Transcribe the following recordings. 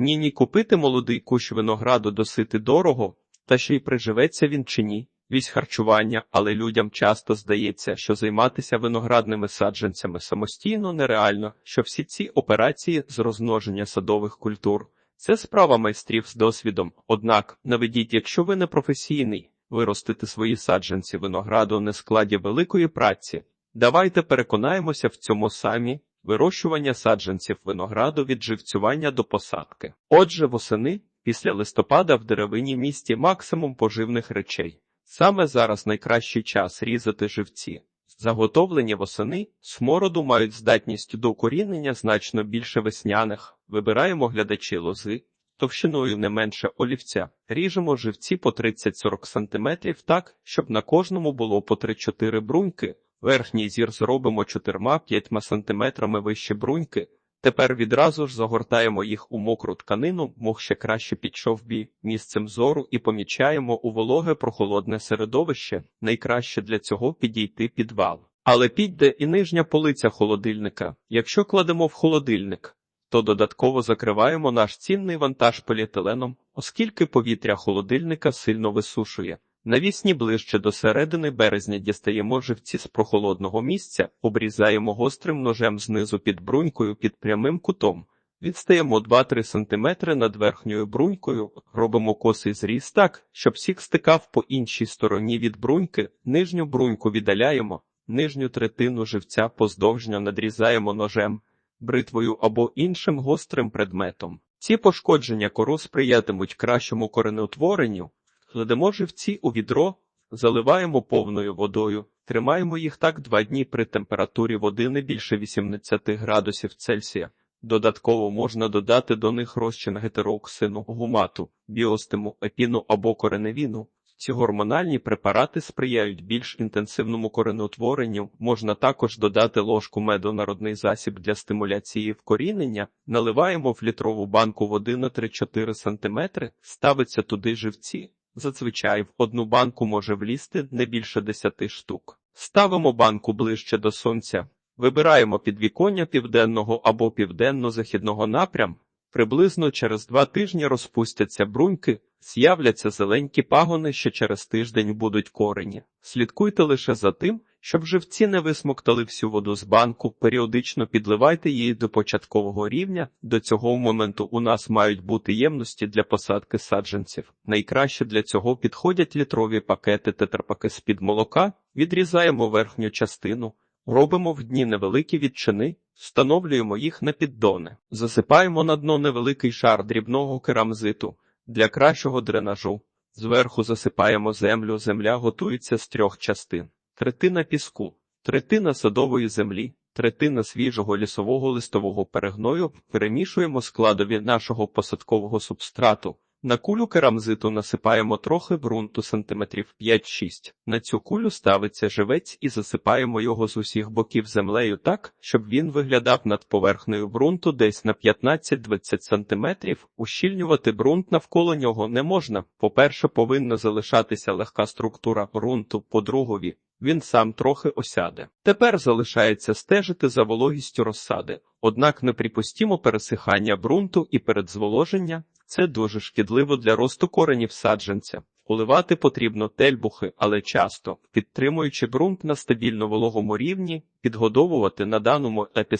Ні, ні, купити молодий кущ винограду досити дорого, та ще й приживеться він чи ні. Вісь харчування, але людям часто здається, що займатися виноградними саджанцями самостійно нереально, що всі ці операції з розмноження садових культур це справа майстрів з досвідом. Однак, наведіть, якщо ви не професійний, виростити свої саджанці винограду не складі великої праці. Давайте переконаємося в цьому самі. Вирощування саджанців винограду від живцювання до посадки. Отже, восени, після листопада в деревині місті максимум поживних речей. Саме зараз найкращий час різати живці. Заготовлені восени смороду мають здатність до укорінення значно більше весняних. Вибираємо глядачі лози товщиною не менше олівця. Ріжемо живці по 30-40 см так, щоб на кожному було по 3-4 бруньки. Верхній зір зробимо 4-5 см вище бруньки. Тепер відразу ж загортаємо їх у мокру тканину, мох ще краще підшов бій місцем зору і помічаємо у вологе прохолодне середовище. Найкраще для цього підійти підвал. Але підде і нижня полиця холодильника. Якщо кладемо в холодильник, то додатково закриваємо наш цінний вантаж поліетиленом, оскільки повітря холодильника сильно висушує. Навісні ближче до середини березня дістаємо живці з прохолодного місця, обрізаємо гострим ножем знизу під брунькою під прямим кутом. Відстаємо 2-3 см над верхньою брунькою, робимо косий зріз так, щоб сік стикав по іншій стороні від бруньки, нижню бруньку віддаляємо, нижню третину живця поздовжньо надрізаємо ножем, бритвою або іншим гострим предметом. Ці пошкодження кору сприятимуть кращому коренеутворенню, Кладемо живці у відро, заливаємо повною водою, тримаємо їх так два дні при температурі води не більше 18 градусів Цельсія. Додатково можна додати до них розчин гетерооксину, гумату, біостиму, епіну або кореневіну. Ці гормональні препарати сприяють більш інтенсивному коренеутворенню. Можна також додати ложку меду народний засіб для стимуляції вкорінення, наливаємо в літрову банку води на 3-4 см, ставиться туди живці. Зазвичай в одну банку може влізти не більше 10 штук. Ставимо банку ближче до сонця, вибираємо підвіконня південного або південно-західного напрям. Приблизно через два тижні розпустяться бруньки, з'являться зеленькі пагони, що через тиждень будуть корені. Слідкуйте лише за тим, щоб живці не висмоктали всю воду з банку, періодично підливайте її до початкового рівня. До цього моменту у нас мають бути ємності для посадки саджанців. Найкраще для цього підходять літрові пакети тетрапаки з-під молока, відрізаємо верхню частину, робимо в дні невеликі відчини, встановлюємо їх на піддони, засипаємо на дно невеликий шар дрібного керамзиту для кращого дренажу. Зверху засипаємо землю, земля готується з трьох частин третина піску, третина садової землі, третина свіжого лісового листового перегною перемішуємо складові нашого посадкового субстрату. На кулю керамзиту насипаємо трохи ґрунту сантиметрів 5-6. На цю кулю ставиться живець і засипаємо його з усіх боків землею так, щоб він виглядав над поверхнею ґрунту десь на 15-20 сантиметрів. Ущільнювати ґрунт навколо нього не можна. По-перше, повинна залишатися легка структура ґрунту, по-другові, він сам трохи осяде. Тепер залишається стежити за вологістю розсади, однак неприпустімо пересихання ґрунту і передзволоження це дуже шкідливо для росту коренів саджанця. Поливати потрібно тельбухи, але часто, підтримуючи ґрунт на стабільно вологому рівні, підгодовувати на даному етапі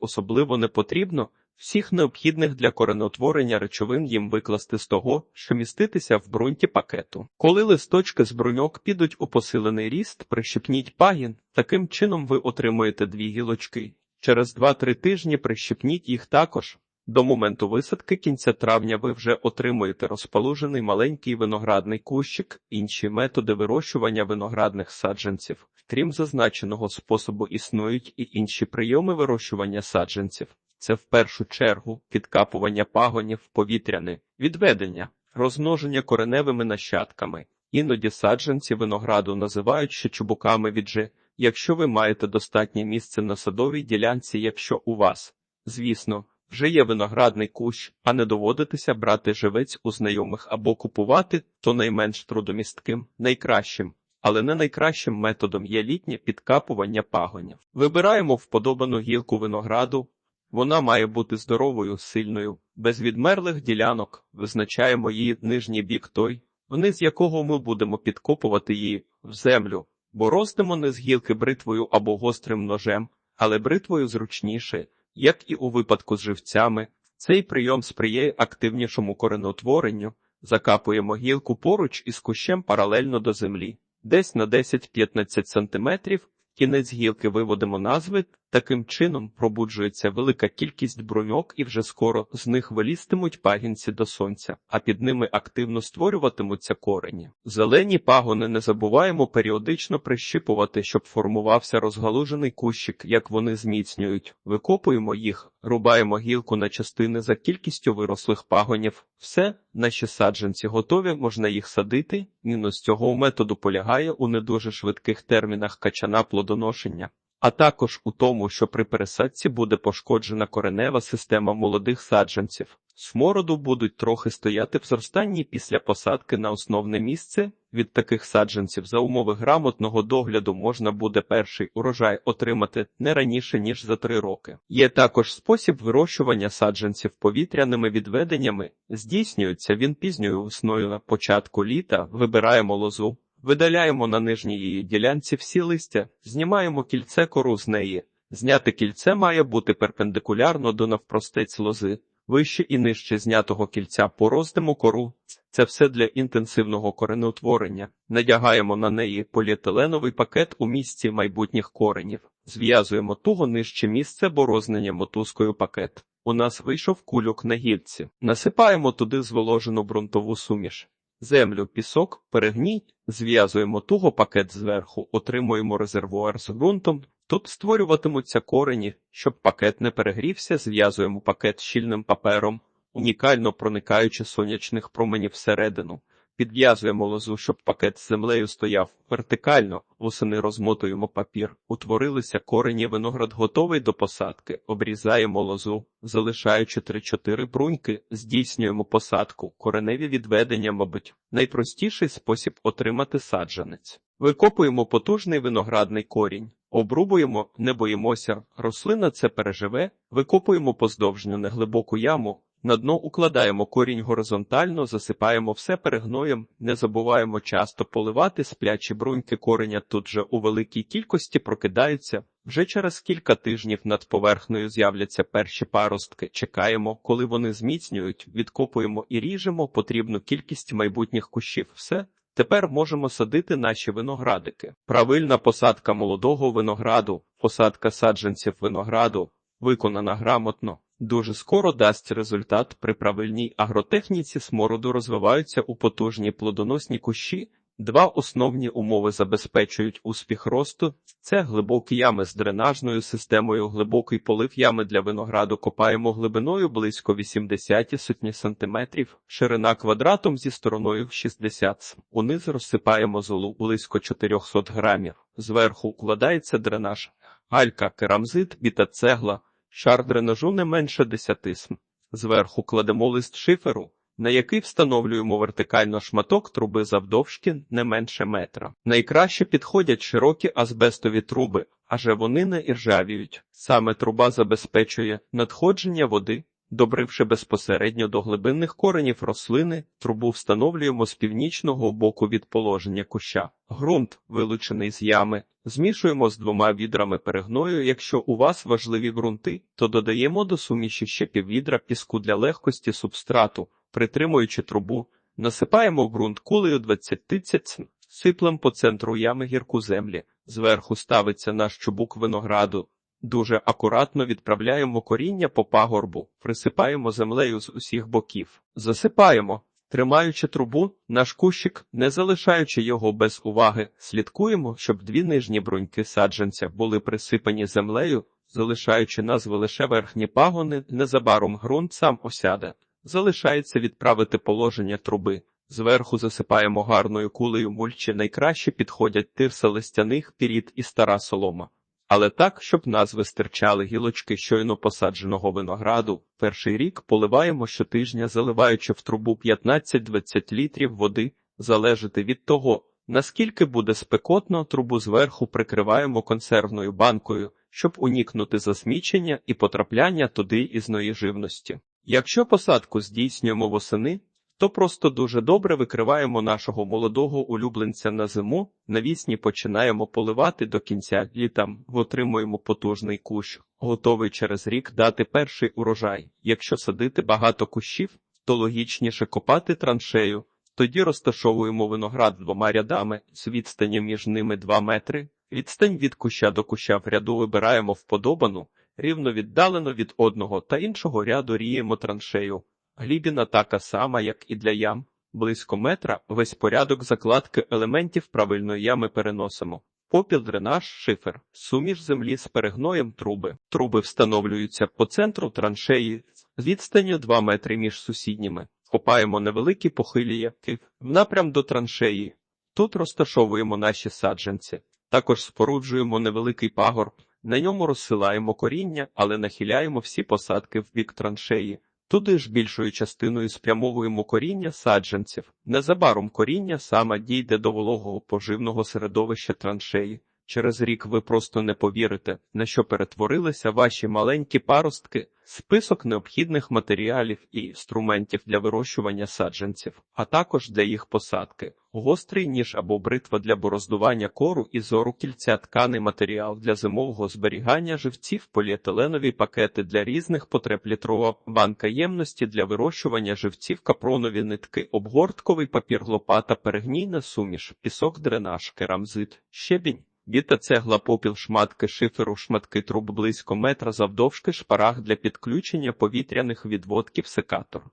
особливо не потрібно. Всіх необхідних для коренотворення речовин їм викласти з того, що міститися в ґрунті пакету. Коли листочки з бруньок підуть у посилений ріст, прищепніть пагін, таким чином ви отримуєте дві гілочки. Через 2-3 тижні прищепніть їх також. До моменту висадки кінця травня ви вже отримуєте розположений маленький виноградний кущик, інші методи вирощування виноградних саджанців. Крім зазначеного способу існують і інші прийоми вирощування саджанців. Це в першу чергу підкапування пагонів повітряне, відведення, розмноження кореневими нащадками. Іноді саджанці винограду називають ще чубуками відже, якщо ви маєте достатнє місце на садовій ділянці, якщо у вас, звісно, вже є виноградний кущ, а не доводитися брати живець у знайомих або купувати, то найменш трудомістким, найкращим. Але не найкращим методом є літнє підкапування пагонів. Вибираємо вподобану гілку винограду, Вона має бути здоровою, сильною, без відмерлих ділянок. Визначаємо її нижній бік той, вниз якого ми будемо підкопувати її в землю, бороздимо не з гілки бритвою або гострим ножем, але бритвою зручніше, як і у випадку з живцями. Цей прийом сприяє активнішому коренотворенню, закапуємо гілку поруч із кущем паралельно до землі, десь на 10-15 см, кінець гілки виводимо назви, таким чином пробуджується велика кількість бруньок і вже скоро з них вилістимуть пагінці до сонця, а під ними активно створюватимуться корені. Зелені пагони не забуваємо періодично прищипувати, щоб формувався розгалужений кущик, як вони зміцнюють, викопуємо їх, рубаємо гілку на частини за кількістю вирослих пагонів. Все, наші саджанці готові, можна їх садити. Мінус цього методу полягає у не дуже швидких термінах качана плодоношення. А також у тому, що при пересадці буде пошкоджена коренева система молодих саджанців. Смороду будуть трохи стояти в зростанні після посадки на основне місце. Від таких саджанців за умови грамотного догляду можна буде перший урожай отримати не раніше ніж за три роки. Є також спосіб вирощування саджанців повітряними відведеннями. Здійснюється він пізньою весною на початку літа. Вибираємо лозу. Видаляємо на нижній її ділянці всі листя, знімаємо кільце кору з неї. Зняте кільце має бути перпендикулярно до навпростець лози, вище і нижче знятого кільця пороздимо кору. Це все для інтенсивного коренеутворення. Надягаємо на неї поліетиленовий пакет у місці майбутніх коренів. Зв'язуємо туго нижче місце борознення мотузкою пакет. У нас вийшов кульок на гільці. Насипаємо туди зволожену ґрунтову суміш. Землю, пісок, перегній, зв'язуємо туго пакет зверху, отримуємо резервуар з ґрунтом. Тут створюватимуться корені, щоб пакет не перегрівся, зв'язуємо пакет щільним папером, унікально проникаючи сонячних променів всередину. Підв'язуємо лозу, щоб пакет з землею стояв вертикально, восени розмотуємо папір, утворилися корені, виноград готовий до посадки, обрізаємо лозу, залишаючи 3-4 бруньки, здійснюємо посадку, кореневі відведення, мабуть, найпростіший спосіб отримати саджанець. Викопуємо потужний виноградний корінь, обрубуємо, не боїмося, рослина це переживе, викопуємо поздовжню неглибоку яму, на дно укладаємо корінь горизонтально, засипаємо все перегноєм, не забуваємо часто поливати сплячі бруньки кореня тут же у великій кількості прокидаються. Вже через кілька тижнів над поверхнею з'являться перші паростки. Чекаємо, коли вони зміцнюють, відкопуємо і ріжемо потрібну кількість майбутніх кущів. Все. Тепер можемо садити наші виноградики. Правильна посадка молодого винограду, посадка саджанців винограду, виконана грамотно. Дуже скоро дасть результат при правильній агротехніці смороду розвиваються у потужні плодоносні кущі. Два основні умови забезпечують успіх росту. Це глибокі ями з дренажною системою, глибокий полив ями для винограду копаємо глибиною близько 80 сотні сантиметрів, ширина квадратом зі стороною 60 см. Униз розсипаємо золу близько 400 грамів. Зверху укладається дренаж, галька, керамзит, біта цегла. Шар дренажу не менше 10 см. Зверху кладемо лист шиферу, на який встановлюємо вертикально шматок труби завдовжки не менше метра. Найкраще підходять широкі азбестові труби, адже вони не іржавіють. Саме труба забезпечує надходження води. Добривши безпосередньо до глибинних коренів рослини, трубу встановлюємо з північного боку від положення куща. Грунт, вилучений з ями, змішуємо з двома відрами перегною. Якщо у вас важливі ґрунти, то додаємо до суміші ще піввідра піску для легкості субстрату, притримуючи трубу, насипаємо ґрунт кулею 20 тицять, сиплем по центру ями гірку землі. Зверху ставиться наш чубук винограду. Дуже акуратно відправляємо коріння по пагорбу, присипаємо землею з усіх боків, засипаємо, тримаючи трубу, наш кущик, не залишаючи його без уваги, слідкуємо, щоб дві нижні бруньки саджанця були присипані землею, залишаючи назви лише верхні пагони, незабаром ґрунт сам осяде. Залишається відправити положення труби. Зверху засипаємо гарною кулею мульчі, найкраще підходять тирса листяних пірід і стара солома. Але так, щоб назви стирчали гілочки щойно посадженого винограду, перший рік поливаємо щотижня, заливаючи в трубу 15-20 літрів води, залежати від того, наскільки буде спекотно, трубу зверху прикриваємо консервною банкою, щоб уникнути засмічення і потрапляння туди ізної живності. Якщо посадку здійснюємо восени, то просто дуже добре викриваємо нашого молодого улюбленця на зиму, навісні починаємо поливати до кінця літа, отримуємо потужний кущ, готовий через рік дати перший урожай. Якщо садити багато кущів, то логічніше копати траншею. Тоді розташовуємо виноград двома рядами з відстані між ними 2 метри. Відстань від куща до куща в ряду вибираємо вподобану, рівно віддалено від одного та іншого ряду ріємо траншею. Глібіна така сама, як і для ям. Близько метра весь порядок закладки елементів правильної ями переносимо. Попіл, дренаж, шифер, суміш землі з перегноєм труби. Труби встановлюються по центру траншеї з відстанню 2 метри між сусідніми. Копаємо невеликі похилі в напрям до траншеї. Тут розташовуємо наші саджанці. Також споруджуємо невеликий пагорб. На ньому розсилаємо коріння, але нахиляємо всі посадки в бік траншеї. Туди ж більшою частиною спрямовуємо коріння саджанців. Незабаром коріння саме дійде до вологого поживного середовища траншеї. Через рік ви просто не повірите, на що перетворилися ваші маленькі паростки, список необхідних матеріалів і інструментів для вирощування саджанців, а також для їх посадки, гострий ніж або бритва для бороздування кору і зору кільця тканий матеріал для зимового зберігання живців, поліетиленові пакети для різних потреб літрова банка ємності для вирощування живців, капронові нитки, обгортковий папір, лопата, перегнійна суміш, пісок, дренаж, керамзит, щебінь. Біта цегла попіл шматки шиферу, шматки труб близько метра завдовжки шпарах для підключення повітряних відводків секатор.